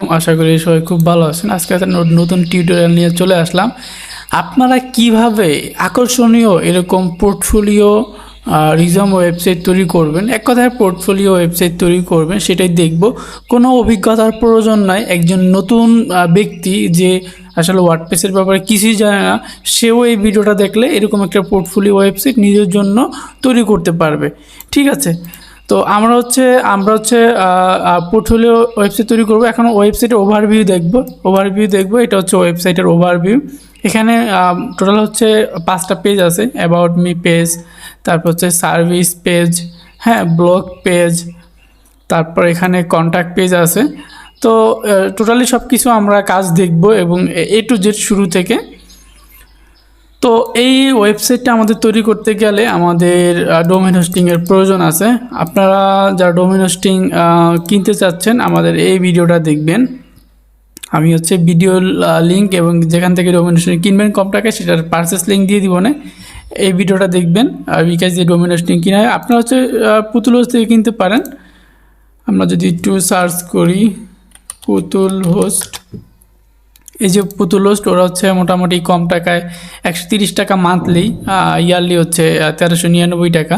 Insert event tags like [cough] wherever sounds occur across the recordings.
আশা করি সবাই খুব ভালো আছেন। আজকে একটা নতুন টিউটোরিয়াল নিয়ে চলে আসলাম। আপনারা কীভাবে আকর্ষণীয় এরকম পোর্টফোলিও রিজম ওয়েবসাইট তৈরি করবেন, এক কথায় পোর্টফোলিও ওয়েবসাইট তৈরি করবেন, সেটাই দেখব। কোনো অভিজ্ঞতার প্রয়োজন নাই। একজন নতুন ব্যক্তি যে আসলে ওয়ার্ডপ্রেসের ব্যাপারে কিছুই জানে না, সেও এই ভিডিওটা দেখলে এরকম একটা পোর্টফোলিও ওয়েবসাইট নিজের জন্য তৈরি করতে পারবে। ঠিক আছে? তো আমরা হচ্ছে আমরা হচ্ছে পোর্টফোলিও ওয়েবসাইট তৈরি করব। এখন ওয়েবসাইটের ওভারভিউ দেখব। ওভারভিউ দেখব, এটা হচ্ছে ওয়েবসাইটের ওভারভিউ এখানে টোটাল হচ্ছে পাঁচটা পেজ আছে অ্যাবাউট মি পেজ তারপর হচ্ছে সার্ভিস পেজ হ্যাঁ ব্লগ পেজ তারপর এখানে কন্ট্যাক্ট পেজ আছে। তো টোটালি সব কিছু আমরা কাজ দেখব এবং এ টু জেড শুরু থেকে তো এই ওয়েবসাইটটা আমাদের তৈরি করতে গেলে আমাদের ডোমেন হোস্টিংয়ের প্রয়োজন আছে। আপনারা যারা ডোমেন হোস্টিং কিনতে চাচ্ছেন, আমাদের এই ভিডিওটা দেখবেন। আমি হচ্ছে ভিডিও লিঙ্ক এবং যেখান থেকে ডোমেন হোস্টিং কিনবেন কম টাকায় সেটার পার্সেস লিঙ্ক দিয়ে দিব না এই ভিডিওটা দেখবেন। বিকাশ দিয়ে ডোমেন হোস্টিং কিনা হয়, আপনারা হচ্ছে পুতুল হোস্ট থেকে কিনতে পারেন। আমরা যদি একটু সার্চ করি পুতুল হোস্ট এই যে পুতুল হোস্ট ওরা হচ্ছে মোটামুটি কম টাকায় একশো তিরিশ টাকা মান্থলি ইয়ারলি হচ্ছে তেরোশো নিরানব্বই টাকা।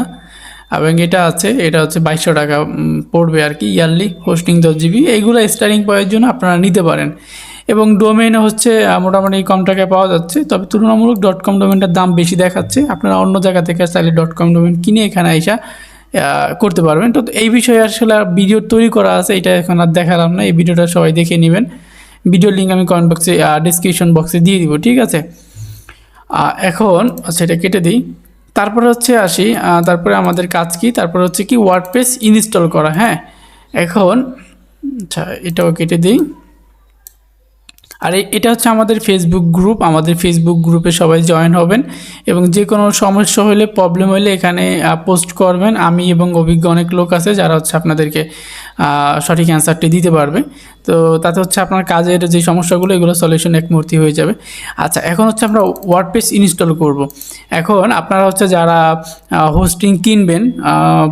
এবং এটা আছে, এটা হচ্ছে বাইশশো টাকা পড়বে আর কি ইয়ারলি হোস্টিং দশ জিবি এইগুলো স্টারিং পাওয়ার জন্য আপনারা নিতে পারেন। এবং ডোমেন হচ্ছে মোটামুটি কম টাকায় পাওয়া যাচ্ছে, তবে তুলনামূলক ডট কম ডোমেনটার দাম বেশি দেখাচ্ছে। আপনারা অন্য জায়গা থেকে চাইলে ডট কম ডোমেন কিনে এখানে আইসা করতে পারবেন। তো এই বিষয়ে আসলে ভিডিও তৈরি করা আছে, এটা এখন আর দেখালাম না, এই ভিডিওটা সবাই দেখে নেবেন। ভিডিও লিঙ্ক আমি কমেন্ট বক্সে ডিসক্রিপশন বক্সে দিয়ে দিব, ঠিক আছে? এখন সেটা কেটে দিই। তারপরে হচ্ছে আসি তারপরে আমাদের কাজ কি? তারপরে হচ্ছে কি ওয়ার্ডপ্রেস ইনস্টল করা হ্যাঁ? এখন আচ্ছা এটাও কেটে দিই। আর এটা হচ্ছে আমাদের ফেসবুক গ্রুপ আমাদের ফেসবুক গ্রুপে সবাই জয়েন হবেন এবং যে কোনো সমস্যা হলে প্রবলেম হলে এখানে পোস্ট করবেন। আমি এবং অভিজ্ঞ অনেক লোক আছে যারা হচ্ছে আপনাদেরকে সঠিক অ্যান্সারটি দিতে পারবে। তো তাতে হচ্ছে আপনার কাজের যে সমস্যাগুলো, এগুলো সলিউশন এক মুহূর্তে হয়ে যাবে। আচ্ছা এখন হচ্ছে আমরা ওয়ার্ডপ্রেস ইনস্টল করব। এখন আপনারা হচ্ছে যারা হোস্টিং কিনবেন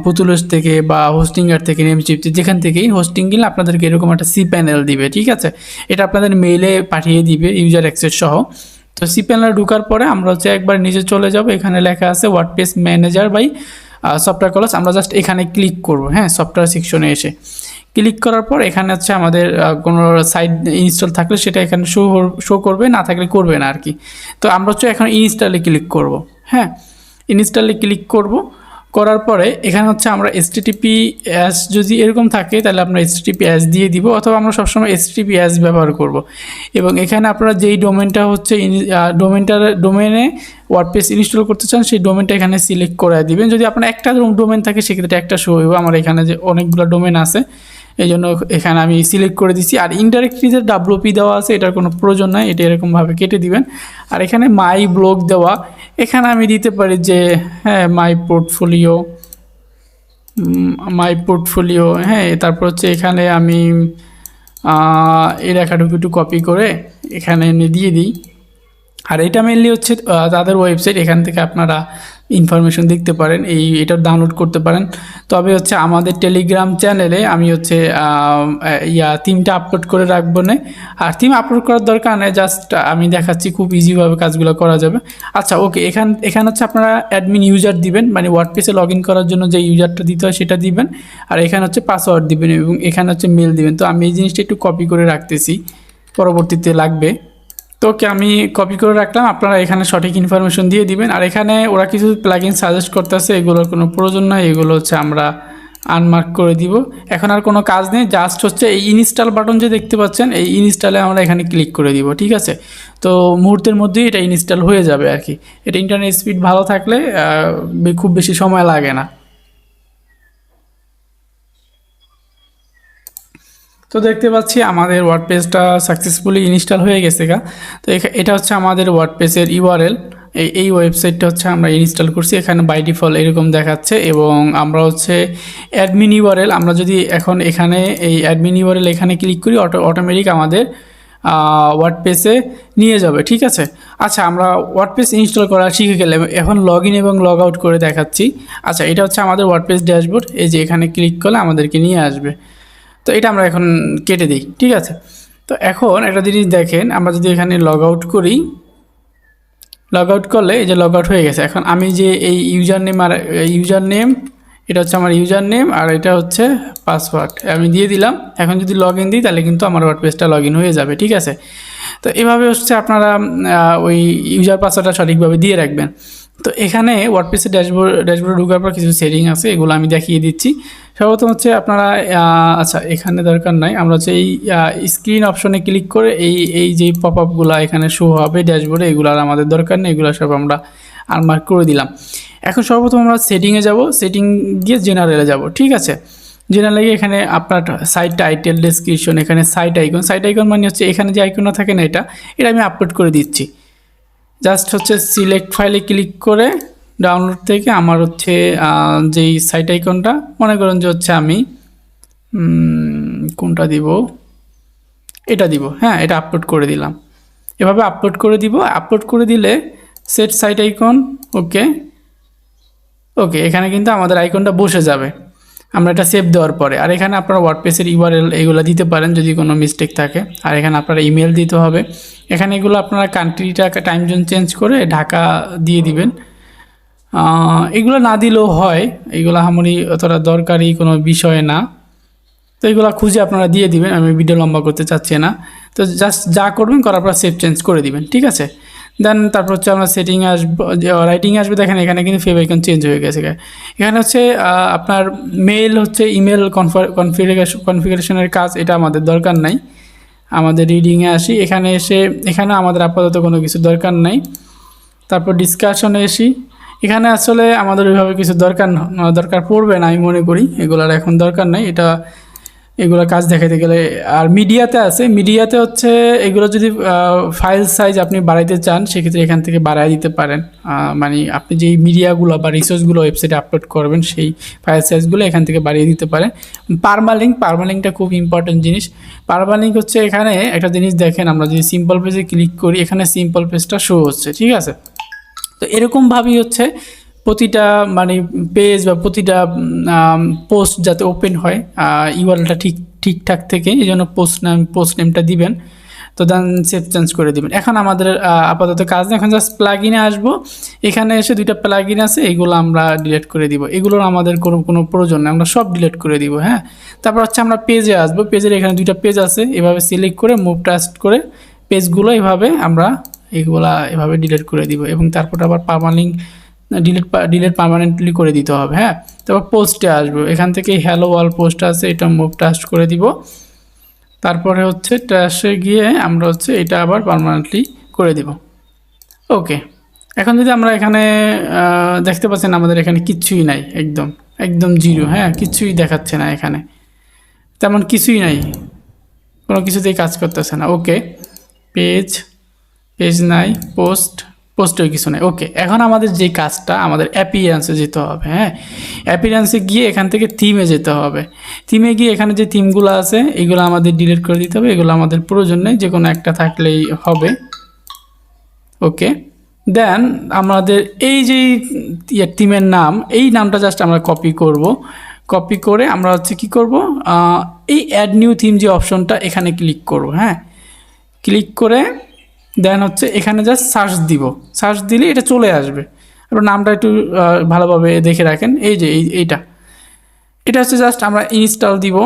পুতুলস থেকে বা হোস্টিংয়ার থেকে নেমচিপ যেখান থেকেই হোস্টিং কিনলে আপনাদেরকে এরকম একটা সি প্যানেল দিবে, ঠিক আছে? এটা আপনাদের মেইলে পাঠিয়ে দিবে ইউজার অ্যাক্সেস সহ। তো সি প্যানেলে ঢোকার পরে আমরা হচ্ছে একবার নিচে চলে যাব, এখানে লেখা আছে WordPress manager by software college আমরা জাস্ট এখানে ক্লিক করব হ্যাঁ সফটওয়্যার সেকশনে এসে। ক্লিক করার পর এখানে হচ্ছে আমাদের কোনো সাইট ইনস্টল থাকলে সেটা এখানে শো শো করবে, না থাকলে করবে না আর কি তো আমরা হচ্ছে এখন ইনস্টলে ক্লিক করব হ্যাঁ। ইনস্টলে ক্লিক করব করার পরে এখানে হচ্ছে আমরা এস এসটিটিপি অ্যাস যদি এরকম থাকে, তাহলে আমরা এস টিপি অ্যাস দিয়ে দিব, অথবা আমরা সবসময় এস টিপি অ্যাস ব্যবহার করব। এবং এখানে আপনারা যেই ডোমেনটা হচ্ছে ডোমেনটার ডোমেনে ওয়ার্ডপ্রেস ইনস্টল করতে চান, সেই ডোমেনটা এখানে সিলেক্ট করে দিবেন। যদি আপনার একটা ডোমেন থাকে, সেক্ষেত্রে একটা শো হইব। আমার এখানে যে অনেকগুলো ডোমেন আছে এই জন্য এখানে আমি সিলেক্ট করে দিচ্ছি আর ইনডাইরেক্টলি যে ডাব্লুপি দেওয়া আছে, এটার কোনো প্রয়োজন নাই, এটা এরকমভাবে কেটে দিবেন। আর এখানে মাই ব্লগ দেওয়া, এখানে আমি দিতে পারি যে হ্যাঁ মাই পোর্টফোলিও মাই পোর্টফোলিও হ্যাঁ তারপর হচ্ছে এখানে আমি এই লেখাটুকু একটু কপি করে এখানে এনে দিয়ে দিই। আর এটা মেনলি হচ্ছে তাদের ওয়েবসাইট এখান থেকে আপনারা ইনফরমেশন দেখতে পারেন, এই এটা ডাউনলোড করতে পারেন। তবে হচ্ছে আমাদের টেলিগ্রাম চ্যানেলে আমি হচ্ছে ইয়া থিমটা আপলোড করে রাখব না। আর থিম আপলোড করার দরকার নেই জাস্ট আমি দেখাচ্ছি খুব ইজিভাবে কাজগুলো করা যাবে। আচ্ছা ওকে এখান, এখানে হচ্ছে আপনারা অ্যাডমিন ইউজার দিবেন মানে ওয়ার্ডপ্রেসে লগ ইন করার জন্য যে ইউজারটা দিতে হয় সেটা দিবেন। আর এখানে হচ্ছে পাসওয়ার্ড দিবেন এবং এখানে হচ্ছে মেল দিবেন। তো আমি এই জিনিসটা একটু কপি করে রাখতেছি, পরবর্তীতে লাগবে। তো ওকে আমি কপি করে রাখলাম, আপনারা এখানে সঠিক ইনফরমেশন দিয়ে দিবেন। আর এখানে ওরা কিছু প্লাগইন সাজেস্ট করতেছে, এগুলোর কোনো প্রয়োজন নয় এগুলো হচ্ছে আমরা আনমার্ক করে দিব। এখন আর কোনো কাজ নেই জাস্ট হচ্ছে এই ইনস্টল বাটন যে দেখতে পাচ্ছেন, এই ইনস্টলে আমরা এখানে ক্লিক করে দিব, ঠিক আছে? তো মুহূর্তের মধ্যেই এটা ইনস্টল হয়ে যাবে আর কি। এটা ইন্টারনেট স্পিড ভালো থাকলে খুব বেশি সময় লাগে না। তো দেখতে পাচ্ছি আমাদের ওয়ার্ডপেজটা সাকসেসফুলি ইনস্টল হয়ে গেছে গা। তো এটা হচ্ছে আমাদের ওয়ার্ডপেজের ইউআরএল এই এই ওয়েবসাইটটা হচ্ছে আমরা ইনস্টল করছি, এখানে বাই ডিফল্ট এরকম দেখাচ্ছে এবং আমরা হচ্ছে অ্যাডমিন ইউআরএল আমরা যদি এখন এখানে এই অ্যাডমিন ইউআরএল এখানে ক্লিক করি, অটো অটোমেটিক আমাদের ওয়ার্ড ওয়ার্ডপেসে নিয়ে যাবে, ঠিক আছে? আচ্ছা আমরা ওয়ার্ড ওয়ার্ডপেস ইনস্টল করা শিখে গেলে এখন লগ ইন এবং লগ আউট করে দেখাচ্ছি। আচ্ছা এটা হচ্ছে আমাদের ওয়ার্ড ওয়ার্ডপেস ড্যাশবোর্ড এই যে এখানে ক্লিক করলে আমাদেরকে নিয়ে আসবে। তো এটা আমরা এখন কেটে দিই, ঠিক আছে? তো এখন একটা জিনিস দেখেন, আমরা যদি এখানে লগ আউট করি লগ আউট করলে এই যে লগ আউট হয়ে গেছে। এখন আমি যে এই ইউজার নেম আর ইউজার নেম এটা হচ্ছে আমার ইউজার নেম আর এটা হচ্ছে পাসওয়ার্ড আমি দিয়ে দিলাম, এখন যদি লগ ইন দিই, তাহলে কিন্তু আমার ওয়ার্ডপেজটা লগ ইন হয়ে যাবে, ঠিক আছে? তো এভাবে হচ্ছে আপনারা ওই ইউজার পাসওয়ার্ডটা সঠিকভাবে দিয়ে রাখবেন। তো এখানে ওয়ার্ডপেসের ড্যাশবোর্ড ড্যাশবোর্ডে ঢোকার পর কিছু সেটিং আছে, এগুলো আমি দেখিয়ে দিচ্ছি। সর্বপ্রথম হচ্ছে আপনারা আচ্ছা এখানে দরকার নাই। আমরা হচ্ছে এই স্ক্রিন অপশনে ক্লিক করে এই এই যে পপ আপগুলো এখানে শো হবে ড্যাশবোর্ডে এগুলো আর আমাদের দরকার নেই, এগুলো সব আমরা আনমার্ক করে দিলাম। এখন সর্বপ্রথম আমরা সেটিংয়ে যাব সেটিং গিয়ে জেনারেলে যাব, ঠিক আছে? জেনারেলে গিয়ে এখানে আপনার সাইট টাইটেল ডেসক্রিপশন এখানে সাইট আইকন সাইট আইকন মানে হচ্ছে এখানে যে আইকনটা থাকে না এটা এটা আমি আপলোড করে দিচ্ছি। জাস্ট হচ্ছে সিলেক্ট ফাইলে ক্লিক করে ডাউনলোড থেকে আমার হচ্ছে যেই সাইট আইকনটা মনে করেন যে হচ্ছে আমি কোনটা দিব? এটা দিব হ্যাঁ এটা আপলোড করে দিলাম। এভাবে আপলোড করে দিব আপলোড করে দিলে set site icon okay okay এখানে কিন্তু আমাদের আইকনটা বসে যাবে। আমরা এটা সেভ দেওয়ার পরে, আর এখানে আপনারা ওয়ার্ডপ্রেসের ইউআরএল এগুলো দিতে পারেন যদি কোনো মিস্টেক থাকে। আর এখানে আপনারা ইমেল দিতে হবে। এখানে এগুলো আপনারা কান্ট্রিটা টাইম জোন চেঞ্জ করে ঢাকা দিয়ে দিবেন। এগুলো না দিলেও হয়। এগুলো আমারই অতটা দরকারি কোনো বিষয় না। তো এগুলো খুঁজে আপনারা দিয়ে দিবেন, আমি ভিডিও লম্বা করতে চাচ্ছি না। তো জাস্ট যা করবেন, করার পর সেভ চেঞ্জ করে দিবেন, ঠিক আছে? দেন তারপর হচ্ছে আমরা সেটিং আসব রাইটিং আসবে, দেখেন এখানে কিন্তু ফেভ আইকন চেঞ্জ হয়ে গেছে এখানে হচ্ছে আপনার মেল হচ্ছে ইমেল কনফিগারেশন কনফিগারেশনের কাজ, এটা আমাদের দরকার নাই। আমাদের রিডিংয়ে আসি, এখানে এসে, এখানে আমাদের আপাতত কোনো কিছু দরকার নাই। তারপর ডিসকাশনে এসি এখানে আসলে আমাদের ওইভাবে কিছু দরকার দরকার পড়বে না, আমি মনে করি। এগুলার এখন দরকার নাই। এটা, এগুলো কাজ দেখাতে গেলে, আর মিডিয়াতে আছে। মিডিয়াতে হচ্ছে, এগুলো যদি ফাইল সাইজ আপনি বাড়াইতে চান, সেক্ষেত্রে এখান থেকে বাড়াই দিতে পারেন। মানে আপনি যেই মিডিয়াগুলো বা রিসোর্সগুলো ওয়েবসাইটে আপলোড করবেন, সেই ফাইল সাইজগুলো এখান থেকে বাড়িয়ে দিতে পারেন। পারমালিঙ্ক পারমালিঙ্কটা খুব ইম্পর্টেন্ট জিনিস। পারমালিঙ্ক হচ্ছে এখানে একটা জিনিস দেখেন, আমরা যদি সিম্পল পেজে ক্লিক করি, এখানে সিম্পল পেজটা শো হচ্ছে, ঠিক আছে? তো এরকমভাবেই হচ্ছে প্রতিটা মানে পেজ বা প্রতিটা পোস্ট যাতে ওপেন হয় ইউআরএলটা ঠিক, ঠিকঠাক থেকে, এই জন্য পোস্ট নাম পোস্ট নেমটা দিবেন। তো দেন সেভ চেঞ্জ করে দিবেন। এখন আমাদের আপাতত কাজ নেই। এখন জাস্ট প্লাগ ইনে আসব। এখানে এসে দুইটা প্লাগ ইন আছে, এগুলো আমরা ডিলিট করে দিব। এগুলোর আমাদের কোনো কোনো প্রয়োজন নেই। আমরা সব ডিলিট করে দিব হ্যাঁ? তারপর হচ্ছে আমরা পেজে আসব। পেজের এখানে দুইটা পেজ আছে। এভাবে সিলেক্ট করে মুভ টাস্ট করে পেজগুলো এভাবে আমরা এগুলা এভাবে ডিলিট করে দিব এবং তারপর আবার পারমালিঙ্ক ডিলিট ডিলিট পার্মানেন্টলি করে দিতে হবে হ্যাঁ? তারপর পোস্টে আসব। এখান থেকে হ্যালো ওয়াল পোস্ট আছে, এটা মুভ টাস্ট করে দিব। তারপরে হচ্ছে ট্যাশে গিয়ে আমরা হচ্ছে এটা আবার পার্মানেন্টলি করে দিব। ওকে, এখন যদি আমরা এখানে দেখতে পাচ্ছেন আমাদের এখানে কিচ্ছুই নাই, একদম একদম জিরো হ্যাঁ? কিচ্ছুই দেখাচ্ছে না এখানে। তেমন কিছুই নাই, কোনো কিছুতেই কাজ করতেছে না। ওকে পেজ পেজ নাই পোস্ট পোস্টেও কিছু নাই। ওকে এখন আমাদের যে কাজটা, আমাদের অ্যাপিয়ান্সে যেতে হবে হ্যাঁ? অ্যাপিয়ান্সে গিয়ে এখান থেকে থিমে যেতে হবে। থিমে গিয়ে এখানে যে থিমগুলো আছে, এগুলো আমাদের ডিলিট করে দিতে হবে। এগুলো আমাদের প্রয়োজন নেই যে কোনো একটা থাকলেই হবে। ওকে দেন আমাদের এই যে টিমের নাম, এই নামটা জাস্ট আমরা কপি করব। কপি করে আমরা হচ্ছে কি করব? এই অ্যাড নিউ থিম যে অপশনটা এখানে ক্লিক করব হ্যাঁ? ক্লিক করে দেন হচ্ছে এখানে জাস্ট সার্চ দিব। সার্চ দিলে এটা চলে আসবে। আপনার নামটা একটু ভালোভাবে দেখে রাখেন। এই যে, এই, এইটা। এটা হচ্ছে জাস্ট আমরা ইনস্টল দিব।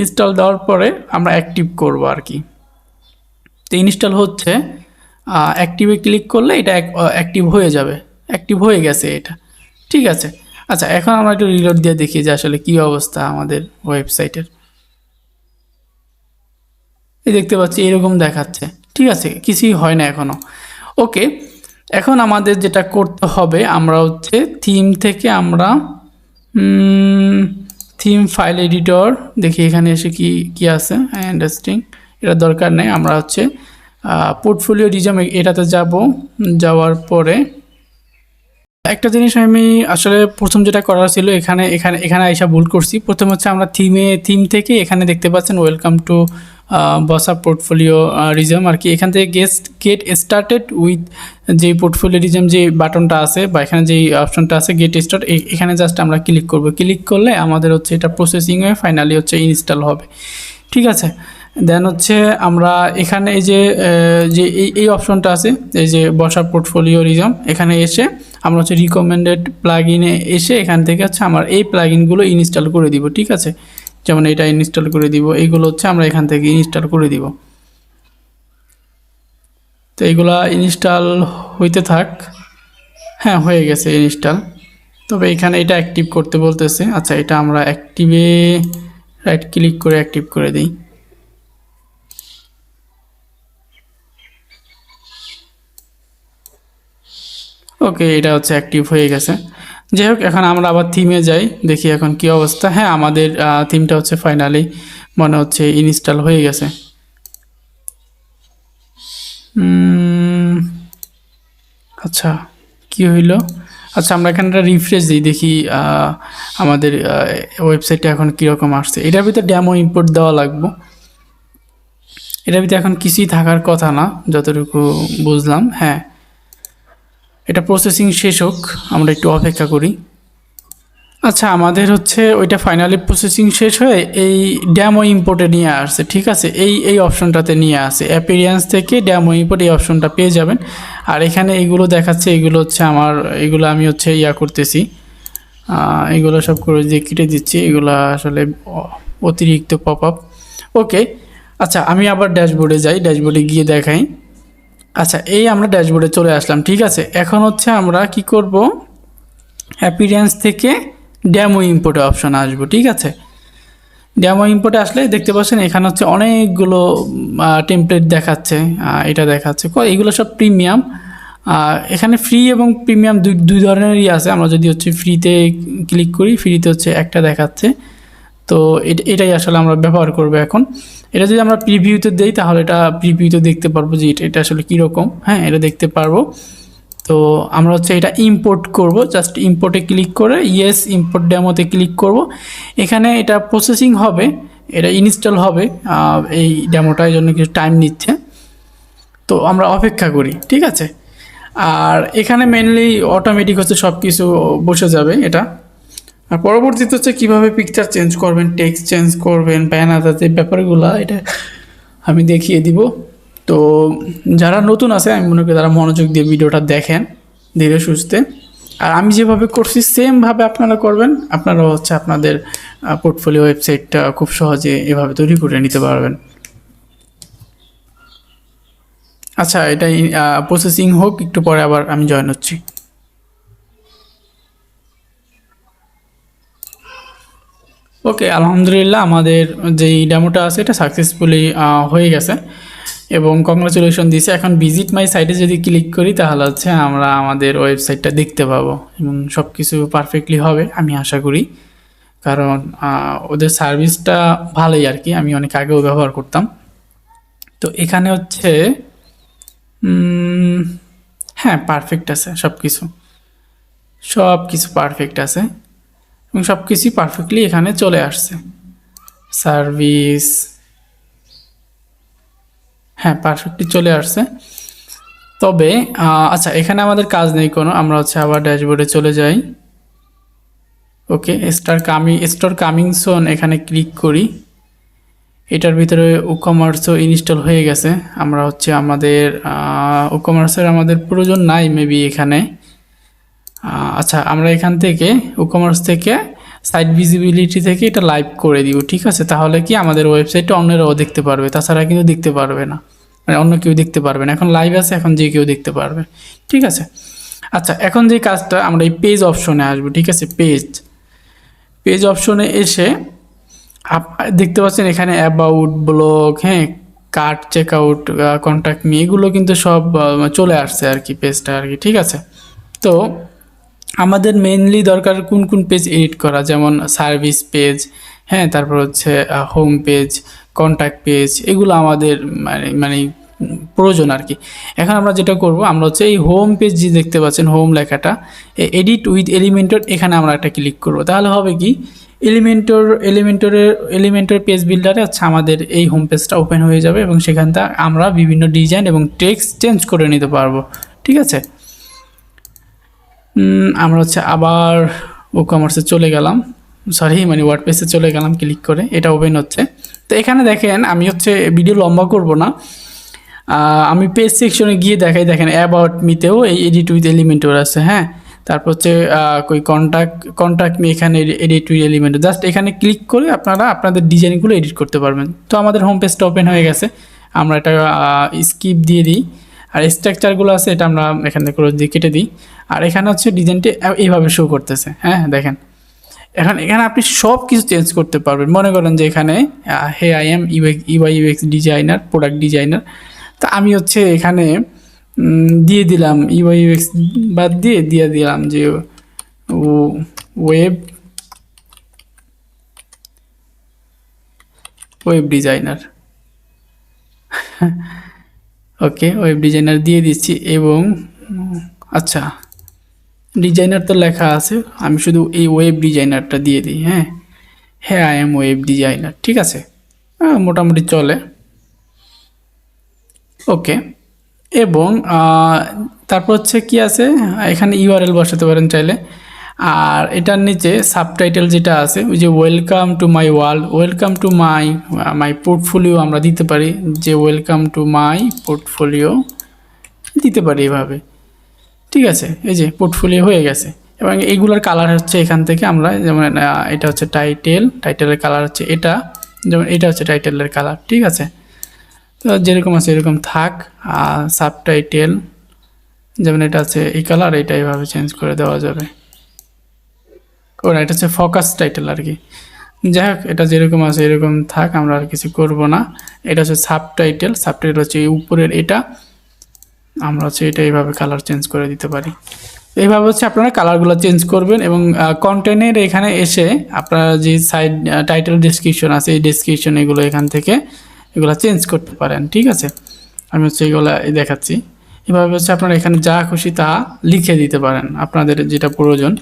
ইনস্টল দেওয়ার পরে আমরা অ্যাক্টিভ করব আর কি তো ইনস্টল হচ্ছে অ্যাক্টিভে ক্লিক করলে এটা অ্যাক্টিভ হয়ে যাবে। অ্যাক্টিভ হয়ে গেছে এটা। ঠিক আছে? আচ্ছা এখন আমরা একটু রিলোড দিয়ে দেখি যে আসলে কী অবস্থা আমাদের ওয়েবসাইটের এই দেখতে পাচ্ছি, এরকম দেখাচ্ছে। ঠিক আছে, কিছুই হয় না এখনও ওকে, এখন আমাদের যেটা করতে হবে, আমরা হচ্ছে থিম থেকে আমরা থিম ফাইল এডিটর দেখি এখানে এসে কি কি আছে ইন্টারেস্টিং এটা দরকার নেই, আমরা হচ্ছে পোর্টফোলিও ডিজাম এটাতে যাব, যাওয়ার পরে, একটা জিনিস আমি আসলে প্রথম যেটা করার ছিল, এখানে এখানে এখানে আইসা ভুল করছি। প্রথম হচ্ছে আমরা থিমে থিম থেকে এখানে দেখতে পাচ্ছেন ওয়েলকাম টু বসা পোর্টফোলিও রিজম আর কি। এখান থেকে গেস্ট গেট স্টার্টেড উইথ যে পোর্টফোলিও রিজম যে বাটনটা আছে বা এখানে যে অপশনটা আছে গেট স্টার্ট এখানে জাস্ট আমরা ক্লিক করব। ক্লিক করলে আমাদের হচ্ছে এটা প্রসেসিং হয়ে ফাইনালি হচ্ছে ইনস্টল হবে। ঠিক আছে? দেন হচ্ছে আমরা এখানে এই যে যে এই এই অপশনটা আছে, এই যে বসা পোর্টফোলিও রিজম এখানে এসে আমরা হচ্ছে রিকমেন্ডেড প্লাগ এসে এখান থেকে হচ্ছে আমার এই প্লাগ ইনস্টল করে দিব। ঠিক আছে? যেমন এটা ইনস্টল করে দিব, এইগুলো হচ্ছে আমরা এখান থেকে ইনস্টল করে দিব। তো এইগুলা ইনস্টল হইতে থাক। হ্যাঁ হয়ে গেছে ইনস্টল তবে এখানে এটা অ্যাক্টিভ করতে বলতেছে। আচ্ছা এটা আমরা অ্যাক্টিভে রাইট ক্লিক করে অ্যাক্টিভ করে দিই। ওকে এটা হচ্ছে অ্যাক্টিভ হয়ে গেছে। যাই হোক, এখন আমরা আবার থিমে যাই, দেখি এখন কি অবস্থা। হ্যাঁ আমাদের থিমটা হচ্ছে ফাইনালি মনে হচ্ছে ইনস্টল হয়ে গেছে। আচ্ছা কি হইল? আচ্ছা আমরা এখানটা রিফ্রেশ দিই, দেখি আমাদের ওয়েবসাইটটা এখন কীরকম আসছে। এটার ভিতরে ড্যামো ইম্পোর্ট দেওয়া লাগবো। এটার ভিতরে এখন কিছুই থাকার কথা না, যতটুকু বুঝলাম হ্যাঁ। এটা প্রসেসিং শেষ হোক, আমরা একটু অপেক্ষা করি। আচ্ছা আমাদের হচ্ছে ওইটা ফাইনালি প্রসেসিং শেষ হয়ে এই ড্যামো ইম্পোর্টে নিয়ে আসছে, ঠিক আছে? এই এই অপশনটাতে নিয়ে আসে অ্যাপিরিয়েন্স থেকে ড্যামো ইম্পোর্ট এই অপশনটা পেয়ে যাবেন। আর এখানে এইগুলো দেখাচ্ছে, এগুলো হচ্ছে আমার, এগুলো আমি হচ্ছে ইয়া করতেছি। এগুলো সব করে দিয়ে কেটে দিচ্ছি, এগুলো আসলে অতিরিক্ত পপ আপ ওকে আচ্ছা আমি আবার ড্যাশবোর্ডে যাই ড্যাশবোর্ডে গিয়ে দেখাই। আচ্ছা এই আমরা ড্যাশবোর্ডে চলে আসলাম, ঠিক আছে? এখন হচ্ছে আমরা কি করব? অ্যাপিরিয়েন্স থেকে ড্যামো ইম্পোর্টে অপশন আসব, ঠিক আছে? ড্যামো ইম্পোর্টে আসলে দেখতে পাচ্ছেন এখানে হচ্ছে অনেকগুলো টেমপ্লেট দেখাচ্ছে এটা দেখাচ্ছে। এগুলো সব প্রিমিয়াম এখানে ফ্রি এবং প্রিমিয়াম দুই দুই ধরনেরই আছে। আমরা যদি হচ্ছে ফ্রিতে ক্লিক করি ফ্রিতে হচ্ছে একটা দেখাচ্ছে। তো এট- এটাই আসলে আমরা ব্যবহার করব এখন। এটা যদি আমরা প্রিভিউতে দেই, তাহলে এটা প্রিভিউতে দেখতে পারব যে এটা এটা আসলে কীরকম। হ্যাঁ এটা দেখতে পারব। তো আমরা হচ্ছে এটা ইম্পোর্ট করব। জাস্ট ইম্পোর্টে ক্লিক করে ইয়েস ইম্পোর্ট ডেমোতে ক্লিক করব। এখানে এটা প্রসেসিং হবে, এটা ইনস্টল হবে এই ডেমোটার জন্য কিছু টাইম নিচ্ছে। তো আমরা অপেক্ষা করি, ঠিক আছে? আর এখানে মেনলি অটোমেটিক হচ্ছে সব কিছু বসে যাবে এটা। আর পরবর্তীতে হচ্ছে কীভাবে পিকচার চেঞ্জ করবেন টেক্সট চেঞ্জ করবেন ব্যানার যে ব্যাপারগুলো, এটা আমি দেখিয়ে দিব। তো যারা নতুন আছে, আমি মনে করি তারা মনোযোগ দিয়ে ভিডিওটা দেখেন, ধীরে সুস্থে। আর আমি যেভাবে করছি সেমভাবে আপনারা করবেন আপনারা হচ্ছে আপনাদের পোর্টফোলিও ওয়েবসাইটটা খুব সহজে এভাবে তৈরি করে নিতে পারবেন। আচ্ছা এটা প্রসেসিং হোক, একটু পরে আবার আমি জয়েন হচ্ছি। ওকে, আলহামদুলিল্লাহ আমাদের যেই ডেমোটা আছে এটা সাকসেসফুলি হয়ে গেছে। এবং কংগ্রাচুলেশন দিয়েছে। এখন ভিজিট মাই সাইটে যদি ক্লিক করি তাহলে হচ্ছে আমরা আমাদের ওয়েবসাইটটা দেখতে পাবো। এবং সব কিছু পারফেক্টলি হবে, আমি আশা করি। কারণ ওদের সার্ভিসটা ভালোই আর কি, আমি অনেক আগেও ব্যবহার করতাম। তো এখানে হচ্ছে হ্যাঁ পারফেক্ট আছে সব কিছু সব কিছু পারফেক্ট আছে। এবং সব কিছুই পারফেক্টলি এখানে চলে আসছে। সার্ভিস হ্যাঁ পারফেক্টলি চলে আসছে। তবে আচ্ছা এখানে আমাদের কাজ নেই কোনো, আমরা হচ্ছে আবার ড্যাশবোর্ডে চলে যাই। Okay star coming store coming soon এখানে ক্লিক করি। এটার ভিতরে উকমার্সও ইনস্টল হয়ে গেছে। আমরা হচ্ছে আমাদের উকমার্সের আমাদের প্রয়োজন নাই মেবি এখানে। আচ্ছা আমরা এখান থেকে উকমার্স থেকে সাইট ভিজিবিলিটি থেকে এটা লাইভ করে দিব, ঠিক আছে? তাহলে কি আমাদের ওয়েবসাইটটা অন্যরাও দেখতে পারবে? তাছাড়া কিন্তু দেখতে পারবে না। মানে অন্য কেউ দেখতে পারবে না। এখন লাইভ আছে, এখন যে কেউ দেখতে পারবে, ঠিক আছে? আচ্ছা এখন যে কাজটা, আমরা এই পেজ অপশনে আসব, ঠিক আছে? পেজ পেজ অপশনে এসে আপ- দেখতে পাচ্ছেন এখানে অ্যাবাউট ব্লগ হ্যাঁ card check out contact me এগুলো কিন্তু সব চলে আসছে আর কি পেজটা আর কি, ঠিক আছে? তো আমাদের মেনলি দরকার কোন কোন পেজ এডিট করা, যেমন সার্ভিস পেজ হ্যাঁ তারপর হচ্ছে হোম পেজ কন্ট্যাক্ট পেজ এগুলো আমাদের মানে মানে প্রয়োজন আর কি। এখন আমরা যেটা করব, আমরা হচ্ছে এই হোম পেজ যে দেখতে পাচ্ছেন হোম লেখাটা এডিট উইথ এলিমেন্টর এখানে আমরা একটা ক্লিক করব। তাহলে হবে কি এলিমেন্টর এলিমেন্টরের এলিমেন্টর পেজ বিল্ডারে হচ্ছে আমাদের এই হোম পেজটা ওপেন হয়ে যাবে এবং সেখান থেকে আমরা বিভিন্ন ডিজাইন এবং টেক্সট চেঞ্জ করে নিতে পারব। ঠিক আছে? আমরা হচ্ছে আবার ও কমার্সে চলে গেলাম। সরি মানে ওয়ার্ডপ্রেসে চলে গেলাম ক্লিক করে। এটা ওপেন হচ্ছে। তো এখানে দেখেন, আমি হচ্ছে ভিডিও লম্বা করব না। আমি পেজ সেকশনে গিয়ে দেখাই। দেখেন অ্যাবাউট মিতেও এই এডিট উইথ এলিমেন্টর আছে হ্যাঁ? তারপর হচ্ছে কই কন্ট্যাক্ট কন্ট্যাক্ট মি এখানে এডিট উইথ এলিমেন্টর জাস্ট এখানে ক্লিক করে আপনারা আপনাদের ডিজাইনগুলো এডিট করতে পারবেন। তো আমাদের হোম পেজটা ওপেন হয়ে গেছে। আমরা এটা স্কিপ দিয়ে দিই। আর স্ট্রাকচারগুলো আছে, এটা আমরা এখানে করে দিয়ে কেটে দিই। আর এখানে হচ্ছে ডিজাইনটি এইভাবে শো করতেছে হ্যাঁ দেখেন। এখন এখানে আপনি সব কিছু চেঞ্জ করতে পারবেন। মনে করেন যে এখানে hey I am UI UX designer product designer তা আমি হচ্ছে এখানে দিয়ে দিলাম ইউআই ইউএক্স বাদ দিয়ে দিয়ে দিলাম যে web web designer. [laughs] Okay web designer দিয়ে দিচ্ছি এবং আচ্ছা ডিজাইনার তো লেখা আছে, আমি শুধু এই ওয়েব ডিজাইনারটা দিয়ে দিই হ্যাঁ? হ্যাঁ আই এম ওয়েব ডিজাইনার ঠিক আছে? হ্যাঁ মোটামুটি চলে। ওকে এবং তারপর হচ্ছে কি আছে? এখানে ইউআরএল বসাতে পারেন চাইলে। আর এটার নিচে সাবটাইটেল যেটা আছে, ওই যে welcome to my world welcome to my my portfolio আমরা দিতে পারি, যে ওয়েলকাম টু মাই পোর্টফোলিও দিতে পারি এভাবে। ঠিক আছে? এই যে পোর্টফোলিও হয়ে গেছে। এবং এইগুলোর কালার হচ্ছে এখান থেকে আমরা, যেমন এটা হচ্ছে টাইটেল টাইটেলের কালার হচ্ছে এটা, যেমন, এটা হচ্ছে টাইটেলের কালার ঠিক আছে? তো যেরকম আছে এরকম থাক, আর সাবটাইটেল যেমন, এটা আছে এই কালার এটা এইভাবে চেঞ্জ করে দেওয়া যাবে। ওরা এটা হচ্ছে ফোকাস টাইটেল আর কি। যাই হোক, এটা যেরকম আছে এরকম থাক, আমরা আর কিছু করব না। এটা হচ্ছে সাবটাইটেল সাবটাইটেল হচ্ছে এই উপরের এটা। আমরা হচ্ছে এটা এইভাবে কালার চেঞ্জ করে দিতে পারি। এইভাবে হচ্ছে আপনারা কালারগুলো চেঞ্জ করবেন এবং কন্টেন্টের এখানে এসে আপনারা যে সাইড টাইটেল ডেসক্রিপশন আছে, এই ডেসক্রিপশন এগুলো এখান থেকে এগুলো চেঞ্জ করতে পারেন, ঠিক আছে? আমি হচ্ছে এগুলো দেখাচ্ছি। এভাবে হচ্ছে আপনারা এখানে যা খুশি তা লিখে দিতে পারেন। আপনাদের যেটা প্রয়োজন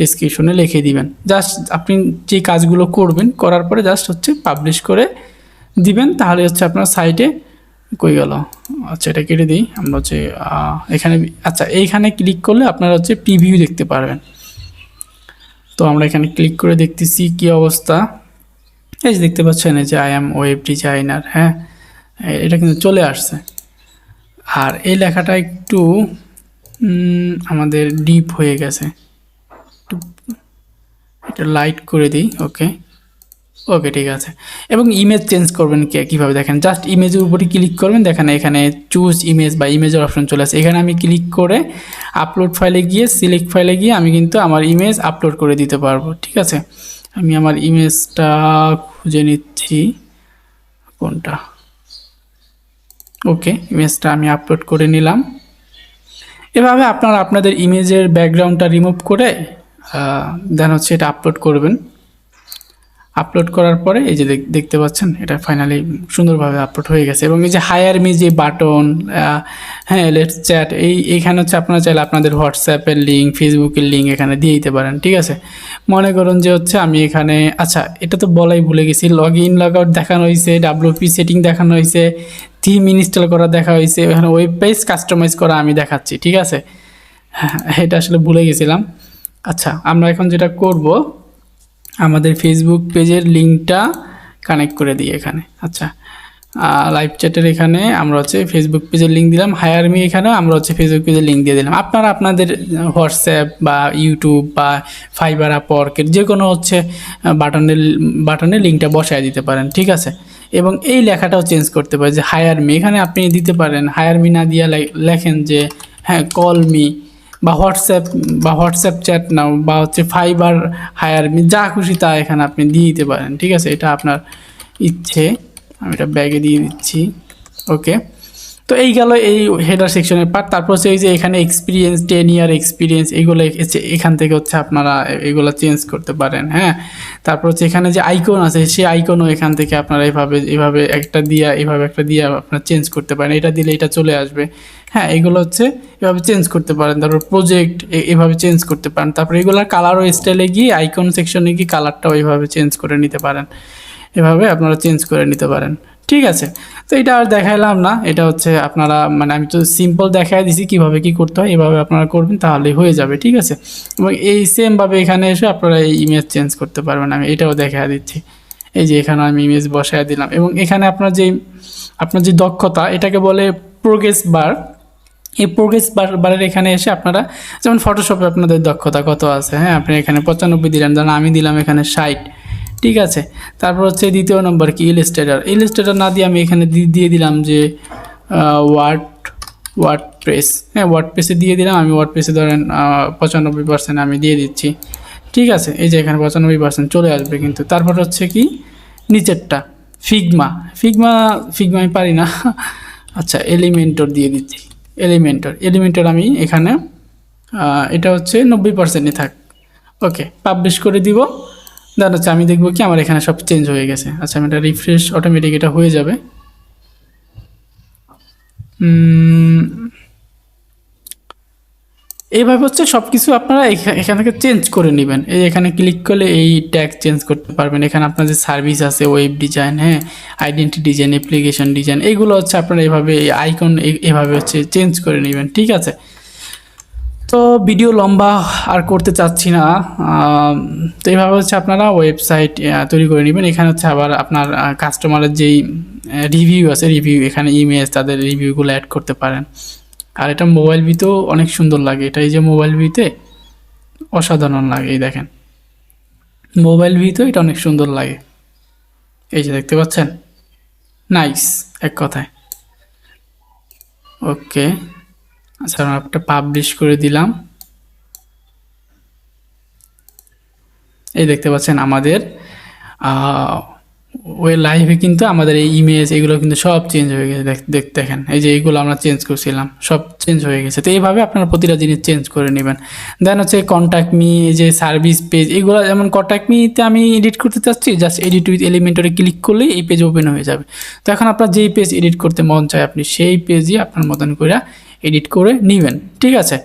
ডেসক্রিপশনে লিখে দিবেন। জাস্ট আপনি যে কাজগুলো করবেন, করার পরে জাস্ট হচ্ছে পাবলিশ করে দিবেন, তাহলে হচ্ছে আপনার সাইটে কই গেল? আচ্ছা এটা কেটে দিই। আমরা হচ্ছে এখানে আচ্ছা এইখানে ক্লিক করলে আপনারা হচ্ছে প্রিভিউ দেখতে পারবেন। তো আমরা এখানে ক্লিক করে দেখতেছি কি অবস্থা। এই যে দেখতে পাচ্ছেন, এই যে আই এম ওয়েব ডিজাইনার হ্যাঁ? এটা কিন্তু চলে আসছে। আর এই লেখাটা একটু আমাদের ডিপ হয়ে গেছে। একটু এটা লাইট করে দিই ওকে ওকে ঠিক আছে। এবং ইমেজ চেঞ্জ করবেন কে, কীভাবে দেখেন? জাস্ট ইমেজের উপরে ক্লিক করবেন, দেখেন এখানে চুজ ইমেজ বা ইমেজের অপশন চলে আসে। এখানে আমি ক্লিক করে আপলোড ফাইলে গিয়ে সিলেক্ট ফাইলে গিয়ে আমি কিন্তু আমার ইমেজ আপলোড করে দিতে পারব, ঠিক আছে? আমি আমার ইমেজটা খুঁজে নিচ্ছি। কোনটা? ওকে ইমেজটা আমি আপলোড করে নিলাম। এভাবে আপনারা আপনাদের ইমেজের ব্যাকগ্রাউন্ডটা রিমুভ করে দেন হচ্ছে এটা আপলোড করবেন। আপলোড করার পরে এই যে দেখ- দেখতে পাচ্ছেন, এটা ফাইনালি সুন্দরভাবে আপলোড হয়ে গেছে। এবং এই যে হায়ার মি যে বাটন হ্যাঁ লেটস চ্যাট এই এইখানে হচ্ছে আপনারা চাইলে আপনাদের হোয়াটসঅ্যাপের লিঙ্ক ফেসবুকের লিঙ্ক এখানে দিয়ে দিতে পারেন, ঠিক আছে? মনে করুন যে হচ্ছে আমি এখানে আচ্ছা এটা তো বলাই ভুলে গেছি লগ ইন লগ আউট দেখানো হয়েছে ডাব্লিউপি সেটিং দেখানো হয়েছে থিম ইনস্টল করা দেখা হয়েছে, এখানে ওয়েব পেজ কাস্টমাইজ করা আমি দেখাচ্ছি, ঠিক আছে? হ্যাঁ এটা আসলে ভুলে গেছিলাম। আচ্ছা আমরা এখন যেটা করব, আমাদের ফেসবুক পেজের লিঙ্কটা কানেক্ট করে দিই এখানে। আচ্ছা লাইভ চ্যাটের এখানে আমরা হচ্ছে ফেসবুক পেজের লিঙ্ক দিলাম হায়ার মি এখানে আমরা হচ্ছে ফেসবুক পেজের লিঙ্ক দিয়ে দিলাম। আপনারা আপনাদের হোয়াটসঅ্যাপ বা ইউটিউব বা ফাইবার আপওয়ার্কের যে কোনো হচ্ছে বাটনের বাটনের লিঙ্কটা বসায় দিতে পারেন, ঠিক আছে? এবং এই লেখাটাও চেঞ্জ করতে পারে যে হায়ার মি এখানে আপনি দিতে পারেন হায়ার মি না দিয়ে লেখেন যে হ্যাঁ কল মি বা হোয়াটসঅ্যাপ বা হোয়াটসঅ্যাপ চ্যাট নাও বা হচ্ছে ফাইবার হায়ার মি যা খুশি তা এখানে আপনি দিয়ে দিতে পারেন। ঠিক আছে? এটা আপনার ইচ্ছে। আমি এটা ব্যাগে দিয়ে দিচ্ছি। ওকে তো এই গেল এই হেডার সেকশনের পার্ট তারপর হচ্ছে এই যে এখানে এক্সপিরিয়েন্স টেন ইয়ার এক্সপিরিয়েন্স এগুলো এখান থেকে হচ্ছে আপনারা এগুলো চেঞ্জ করতে পারেন হ্যাঁ? তারপর হচ্ছে এখানে যে আইকন আছে, সেই আইকনও এখান থেকে আপনারা এভাবে এভাবে একটা দিয়া, এভাবে একটা দিয়া আপনারা চেঞ্জ করতে পারেন। এটা দিলে এটা চলে আসবে হ্যাঁ? এগুলো হচ্ছে এভাবে চেঞ্জ করতে পারেন। তারপর প্রজেক্ট এভাবে চেঞ্জ করতে পারেন। তারপর এগুলোর কালার ও স্টাইলে গিয়ে আইকন সেকশনে গিয়ে কালারটাও এভাবে চেঞ্জ করে নিতে পারেন। এভাবে আপনারা চেঞ্জ করে নিতে পারেন। ঠিক আছে। তো এটা আর দেখাইলাম না। এটা হচ্ছে আপনারা মানে আমি তো সিম্পল দেখাই দিছি কীভাবে কি করতে হয়, এভাবে আপনারা করবেন তাহলে হয়ে যাবে, ঠিক আছে? এবং এই সেমভাবে এখানে এসে আপনারা এই ইমেজ চেঞ্জ করতে পারবেন। আমি এটাও দেখা দিচ্ছি। এই যে এখানে আমি ইমেজ বসায় দিলাম। এবং এখানে আপনার যে আপনার যে দক্ষতা, এটাকে বলে প্রোগ্রেস বার এই প্রোগ্রেস বার বারের এখানে এসে আপনারা, যেমন ফটোশপে আপনাদের দক্ষতা কত আছে হ্যাঁ? আপনি এখানে পঁচানব্বই দিলেন, যেমন আমি দিলাম এখানে ষাট। ঠিক আছে। তারপর হচ্ছে দ্বিতীয় নম্বর কি? ইলিস্ট্রেটার ইলিস্ট্রেটার না দিয়ে আমি এখানে দিয়ে দিলাম যে ওয়ার্ড ওয়ার্ড প্রেস হ্যাঁ ওয়ার্ড প্রেসে দিয়ে দিলাম, আমি ওয়ার্ড প্রেসে ধরেন পঁচানব্বই পার্সেন্ট আমি দিয়ে দিচ্ছি। ঠিক আছে, এই যে এখানে পঁচানব্বই পার্সেন্ট চলে আসবে কিন্তু। তারপর হচ্ছে কি? নিচেরটা ফিগমা ফিগমা ফিগমা আমি পারি না। [laughs] আচ্ছা এলিমেন্টর দিয়ে দিচ্ছি। এলিমেন্টর এলিমেন্টর আমি এখানে এটা হচ্ছে নব্বই পার্সেন্টই থাক। ওকে পাবলিশ করে দিব। দেন হচ্ছে আমি দেখব কি আমার এখানে সব চেঞ্জ হয়ে গেছে। আচ্ছা আমি এটা রিফ্রেশ অটোমেটিক এটা হয়ে যাবে। এইভাবে হচ্ছে সব কিছু আপনারা এখা- এখান থেকে চেঞ্জ করে নেবেন। এই এখানে ক্লিক করলে এই ট্যাগ চেঞ্জ করতে পারবেন। এখানে আপনার যে সার্ভিস আছে ওয়েব ডিজাইন হ্যাঁ আইডেন্টি ডিজাইন অ্যাপ্লিকেশন ডিজাইন এইগুলো হচ্ছে আপনারা এইভাবে আইকন এভাবে হচ্ছে চেঞ্জ করে নেবেন, ঠিক আছে? তো ভিডিও লম্বা আর করতে চাচ্ছি না তো এইভাবে হচ্ছে আপনারা ওয়েবসাইট তৈরি করে নেবেন। এখানে হচ্ছে আবার আপনার কাস্টমারের যেই রিভিউ আছে রিভিউ এখানে ইমেজ তাদের রিভিউগুলো অ্যাড করতে পারেন। আর এটা মোবাইল ভিতেও অনেক সুন্দর লাগে। এটা এই যে মোবাইল ভিতে অসাধারণ লাগে, এই দেখেন। মোবাইল ভিতেও এটা অনেক সুন্দর লাগে। এই যে দেখতে পাচ্ছেন? নাইস এক কথায়। ওকে আচ্ছা আমরা পাবলিশ করে দিলাম। এই দেখতে পাচ্ছেন আমাদের। ওই লাইভে কিন্তু আমাদের এই ইমেজ এগুলো কিন্তু সব চেঞ্জ হয়ে গেছে। দেখ- দেখ, দেখেন, এই যে এইগুলো আমরা চেঞ্জ করছিলাম, সব চেঞ্জ হয়ে গেছে। তো এইভাবে আপনারা প্রতিটা জিনিস চেঞ্জ করে নেবেন। দেন হচ্ছে কন্ট্যাক্ট মি এই যে সার্ভিস পেজ এগুলো যেমন কন্ট্যাক্ট মিতে আমি এডিট করতে চাচ্ছি জাস্ট এডিট উইথ এলিমেন্টরে ক্লিক করলেই এই পেজ ওপেন হয়ে যাবে। তো এখন আপনার যেই পেজ এডিট করতে মন চায়, আপনি সেই পেজই আপনার মতন করে এডিট করে নেবেন, ঠিক আছে?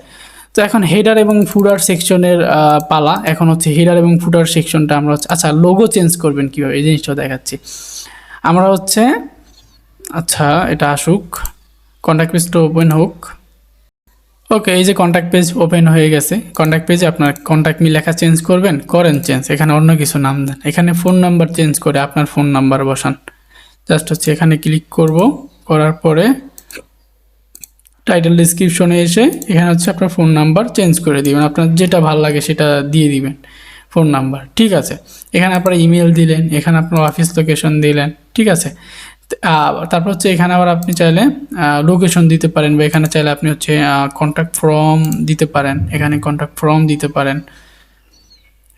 তো এখন হেডার এবং ফুডার সেকশনের পালা, এখন হচ্ছে হেডার এবং ফুডার সেকশনটা আমরা আচ্ছা লোগো চেঞ্জ করবেন কীভাবে? এই জিনিসটা দেখাচ্ছি। আমরা হচ্ছে আচ্ছা এটা আসুক কন্ট্যাক্ট পেজটা ওপেন হোক। ওকে এই যে কন্ট্যাক্ট পেজ ওপেন হয়ে গেছে। কন্ট্যাক্ট পেজে আপনার কন্ট্যাক্ট মি লেখা চেঞ্জ করবেন, করেন চেঞ্জ এখানে অন্য কিছু নাম দেন। এখানে ফোন নাম্বার চেঞ্জ করে আপনার ফোন নাম্বার বসান। জাস্ট হচ্ছে এখানে ক্লিক করব, করার পরে টাইটেল ডিসক্রিপশনে এসে এখানে হচ্ছে আপনার ফোন নাম্বার চেঞ্জ করে দিবেন। আপনার যেটা ভালো লাগে সেটা দিয়ে দিবেন ফোন নাম্বার ঠিক আছে? এখানে আপনার ইমেল দিলেন, এখানে আপনার অফিস লোকেশন দিলেন, ঠিক আছে? তারপর হচ্ছে এখানে আবার আপনি চাইলে লোকেশন দিতে পারেন বা এখানে চাইলে আপনি হচ্ছে কন্ট্যাক্ট ফর্ম দিতে পারেন। এখানে কন্ট্যাক্ট ফর্ম দিতে পারেন।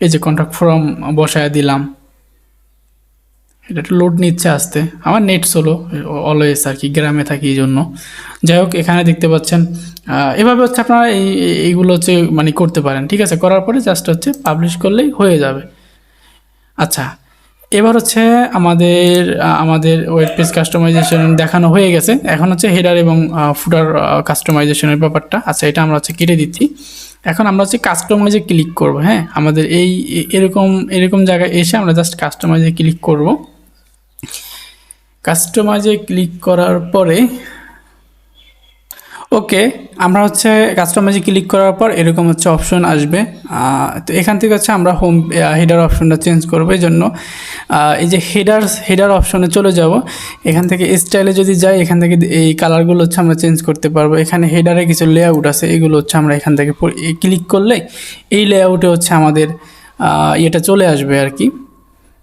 এই যে কন্ট্যাক্ট ফর্ম বসায় দিলাম। এটা একটু লোড নিচ্ছে আসতে। আমার নেট সোলো অলওয়েজ আর কি, গ্রামে থাকি এই জন্য। যাই হোক, এখানে দেখতে পাচ্ছেন এভাবে হচ্ছে আপনারা এই, এই- এইগুলো হচ্ছে মানে করতে পারেন। ঠিক আছে, করার পরে জাস্ট হচ্ছে পাবলিশ করলেই হয়ে যাবে। আচ্ছা এবার হচ্ছে আমাদের আমাদের ওয়েব পেজ কাস্টমাইজেশন দেখানো হয়ে গেছে। এখন হচ্ছে হেডার এবং ফুটার কাস্টমাইজেশনের ব্যাপারটা। আচ্ছা এটা আমরা হচ্ছে কেটে দিচ্ছি। এখন আমরা হচ্ছে কাস্টমাইজে ক্লিক করব হ্যাঁ? আমাদের এই এরকম এরকম জায়গায় এসে আমরা জাস্ট কাস্টমাইজে ক্লিক করব। কাস্টমাইজে ক্লিক করার পরে ওকে আমরা হচ্ছে কাস্টমাইজে ক্লিক করার পর এরকম হচ্ছে অপশন আসবে। তো এখান থেকে হচ্ছে আমরা হোম হেডার অপশনটা চেঞ্জ করব এই জন্য এই যে হেডার হেডার অপশনে চলে যাব। এখান থেকে স্টাইলে যদি যাই, এখান থেকে এই কালারগুলো হচ্ছে আমরা চেঞ্জ করতে পারব। এখানে হেডারে কিছু লেআউট আছে, এগুলো হচ্ছে আমরা এখান থেকে ক্লিক করলে এই লেআউটে হচ্ছে আমাদের ইয়েটা চলে আসবে আর কি।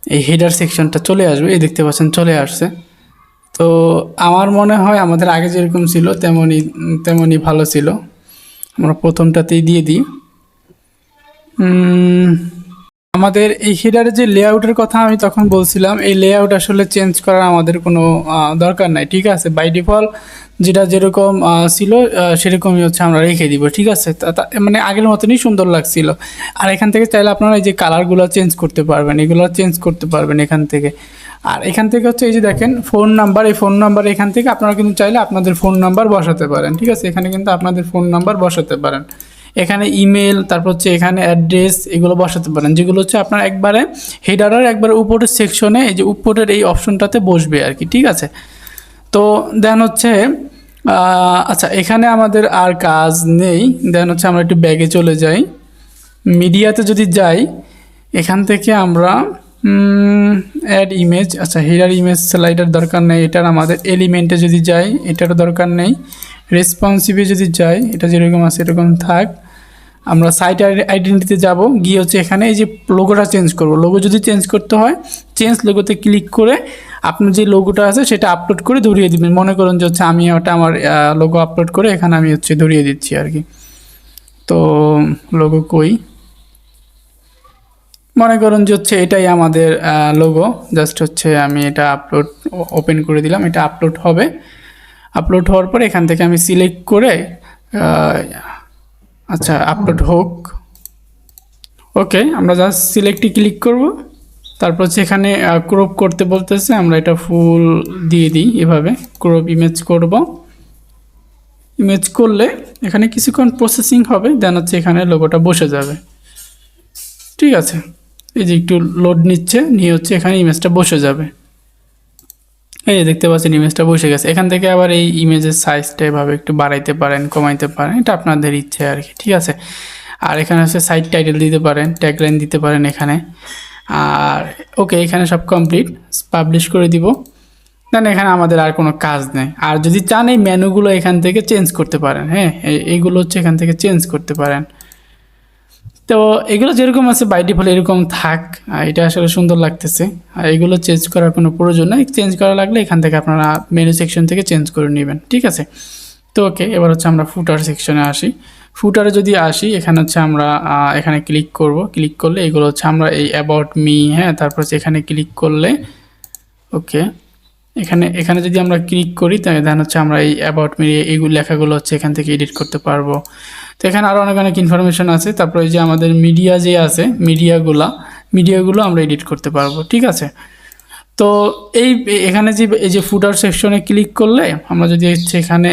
এই হেডার সেকশনটা চলে আসবে। এই দেখতে পাচ্ছেন চলে আসছে। তো আমার মনে হয় আমাদের আগে যেরকম ছিল তেমনই তেমনই ভালো ছিল। আমরা প্রথমটাতেই দিয়ে দিই। আমাদের এই হেডারের যে লেআউটের কথা আমি তখন বলছিলাম, এই লেআউট আসলে চেঞ্জ করার আমাদের কোনো দরকার নাই। ঠিক আছে? বাই ডিফল্ট যেটা যেরকম ছিল সেরকমই হচ্ছে আমরা রেখে দিব, ঠিক আছে? মানে আগের মতনই সুন্দর লাগছিল। আর এখান থেকে চাইলে আপনারা এই যে কালারগুলো চেঞ্জ করতে পারবেন, এগুলো চেঞ্জ করতে পারবেন এখান থেকে। আর এখান থেকে হচ্ছে এই যে দেখেন ফোন নাম্বার এই ফোন নাম্বার এখান থেকে আপনারা কিন্তু চাইলে আপনাদের ফোন নাম্বার বসাতে পারেন, ঠিক আছে? এখানে কিন্তু আপনাদের ফোন নাম্বার বসাতে পারেন। এখানে ইমেল তারপর হচ্ছে এখানে অ্যাড্রেস এগুলো বসাতে পারেন, যেগুলো হচ্ছে আপনার একবারে হেডারের একবারে উপরের সেকশনে এই যে উপরের এই অপশনটাতে বসবে আর কি, ঠিক আছে? তো দেন হচ্ছে আচ্ছা এখানে আমাদের আর কাজ নেই। দেন হচ্ছে আমরা একটু ব্যাগে চলে যাই। মিডিয়াতে যদি যাই, এখান থেকে আমরা অ্যাড ইমেজ আচ্ছা হেডার ইমেজ স্লাইডার দরকার নেই। এটার আমাদের এলিমেন্টে যদি যাই, এটারও দরকার নেই। রেসপন্সিভে যদি যাই, এটা যেরকম আছে এরকম থাক। আমরা সাইট আইডেন্টিতে যাব। গিয়ে হচ্ছে এখানে এই যে লোগোটা চেঞ্জ করব। লোগো যদি চেঞ্জ করতে হয় চেঞ্জ লোগোতে ক্লিক করে আপনার যে লোগোটা আছে সেটা আপলোড করে ধরিয়ে দিবেন। মনে করুন যে হচ্ছে আমি ওটা আমার লোগো আপলোড করে এখানে আমি হচ্ছে ধরিয়ে দিচ্ছি আর কি। তো লোগো কই? মনে করুন যে হচ্ছে এটাই আমাদের লোগো জাস্ট হচ্ছে আমি এটা আপলোড ওপেন করে দিলাম। এটা আপলোড হবে। আপলোড হওয়ার পরে এখান থেকে আমি সিলেক্ট করে আচ্ছা আপলোড হোক। ওকে আমরা জাস্ট সিলেক্টে ক্লিক করব। তারপর হচ্ছে এখানে ক্রপ করতে বলতেছে, আমরা এটা ফুল দিয়ে দিই এভাবে ক্রপ ইমেজ করব। ইমেজ করলে এখানে কিছুক্ষণ প্রসেসিং হবে দেন হচ্ছে এখানে লোগোটা বসে যাবে। ঠিক আছে? এই যে একটু লোড নিচ্ছে, নিয়ে হচ্ছে এখানে ইমেজটা বসে যাবে। এই যে দেখতে পাচ্ছেন ইমেজটা বসে গেছে। এখান থেকে আবার এই ইমেজের সাইজটা এভাবে একটু বাড়াইতে পারেন, কমাইতে পারেন, এটা আপনাদের ইচ্ছে আর কি। ঠিক আছে? আর এখানে হচ্ছে সাইড টাইটেল দিতে পারেন ট্যাগলাইন দিতে পারেন এখানে। আর ওকে এখানে সব কমপ্লিট পাবলিশ করে দিব। দেন এখানে আমাদের আর কোনো কাজ নেই। আর যদি চান এই মেনুগুলো এখান থেকে চেঞ্জ করতে পারেন হ্যাঁ? এইগুলো হচ্ছে এখান থেকে চেঞ্জ করতে পারেন। তো এগুলো যেরকম আছে বাই ডিফল্ট এরকম থাক। এটা আসলে সুন্দর লাগতেছে। আর এগুলো চেঞ্জ করার কোনো প্রয়োজন নেই। চেঞ্জ করা লাগলে এখান থেকে আপনারা মেনু সেকশন থেকে চেঞ্জ করে নেবেন। ঠিক আছে? তো ওকে এবার হচ্ছে আমরা ফুটার সেকশনে আসি। ফুটারে যদি আসি, এখানে হচ্ছে আমরা এখানে ক্লিক করব। ক্লিক করলে এগুলো হচ্ছে আমরা এই অ্যাবাউট মি হ্যাঁ তারপর হচ্ছে এখানে ক্লিক করলে ওকে এখানে এখানে যদি আমরা ক্লিক করি তাহলে দেন হচ্ছে আমরা এই অ্যাবাউট মি এইগুলো লেখাগুলো হচ্ছে এখান থেকে এডিট করতে পারব। তো এখানে আরও অনেক অনেক ইনফরমেশন আছে। তারপরে যে আমাদের মিডিয়া যে আছে মিডিয়াগুলা মিডিয়াগুলো আমরা এডিট করতে পারব, ঠিক আছে? তো এই, এখানে যে, এই যে ফুটার সেকশনে ক্লিক করলে, আমরা যদি হচ্ছে এখানে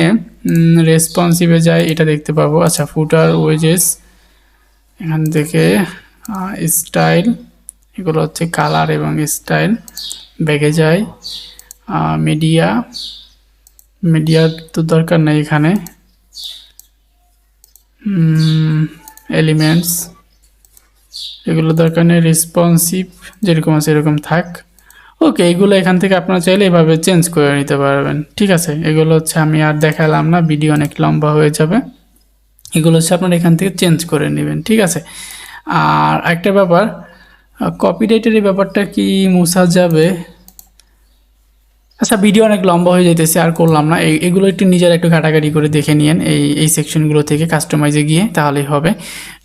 রেসপন্সিভে যাই, এটা দেখতে পাবো। আচ্ছা ফুটার ওয়েজেস এখান থেকে স্টাইল এগুলো হচ্ছে কালার এবং স্টাইল ব্যাগে যায় মিডিয়া মিডিয়ার তো দরকার নেই এখানে। এলিমেন্টস এগুলো দরকার নেই রেসপন্সিভ যেরকম আছে এরকম থাক। ওকে এগুলো এখান থেকে আপনারা চাইলে এভাবে চেঞ্জ করে নিতে পারবেন। ঠিক আছে? এগুলো হচ্ছে আমি আর দেখালাম না ভিডিও অনেক লম্বা হয়ে যাবে। এগুলো হচ্ছে আপনারা এখান থেকে চেঞ্জ করে নেবেন, ঠিক আছে? আর একটা ব্যাপার কপিরাইটের এই ব্যাপারটা কি মুছা যাবে? আচ্ছা ভিডিও অনেক লম্বা হয়ে যাইতেছে, আর করলাম না। এগুলো একটু নিজের একটু ঘাটাঘাটি করে দেখে নিয়েন। এই এই সেকশনগুলো থেকে কাস্টমাইজে গিয়ে তাহলেই হবে।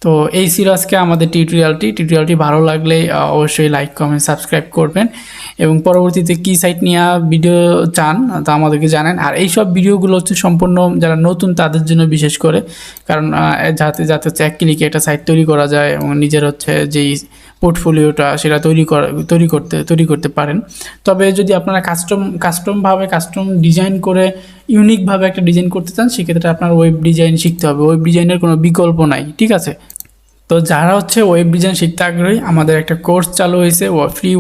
তো এই ছিল আজকে আমাদের টিউটোরিয়ালটি টিউটোরিয়ালটি ভালো লাগলে অবশ্যই লাইক কমেন্ট সাবস্ক্রাইব করবেন। এবং পরবর্তীতে কী সাইট নিয়ে ভিডিও চান, তা আমাদেরকে জানেন। আর এই সব ভিডিওগুলো হচ্ছে সম্পূর্ণ যারা নতুন, তাদের জন্য বিশেষ করে। কারণ যাতে যাতে হচ্ছে এক ক্লিকে একটা সাইট তৈরি করা যায়, এবং নিজের হচ্ছে যেই পোর্টফোলিওটা সেটা তৈরি করা, তৈরি করতে তৈরি করতে পারেন। তবে যদি আপনারা কাস্টম কাস্টমভাবে কাস্টম ডিজাইন করে ইউনিকভাবে একটা ডিজাইন করতে চান, সেক্ষেত্রে আপনার ওয়েব ডিজাইন শিখতে হবে। ওয়েব ডিজাইনের কোনো বিকল্প নাই, ঠিক আছে? তো যারা হচ্ছে ওয়েব ডিজাইন শিখতে আগ্রহী, আমাদের একটা কোর্স চালু হয়েছে free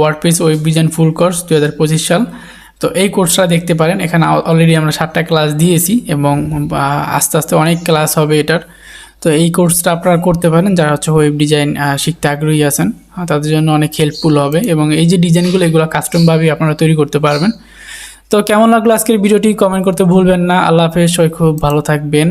WordPress web design full course দু হাজার পঁচিশ সাল। তো এই কোর্সটা দেখতে পারেন, এখানে অলরেডি আমরা সাতটা ক্লাস দিয়েছি এবং আস্তে আস্তে অনেক ক্লাস হবে এটার। তো এই কোর্সটা আপনারা করতে পারেন, যারা হচ্ছে ওয়েব ডিজাইন শিখতে আগ্রহী আছেন তাদের জন্য অনেক হেল্পফুল হবে এবং এই যে ডিজাইনগুলো এগুলো কাস্টমভাবেই আপনারা তৈরি করতে পারবেন। তো কেমন লাগল আজকের ভিডিওটি? কমেন্ট করতে ভুলবেন না। আল্লাহ হাফেজ, সবাই খুব ভালো থাকবেন।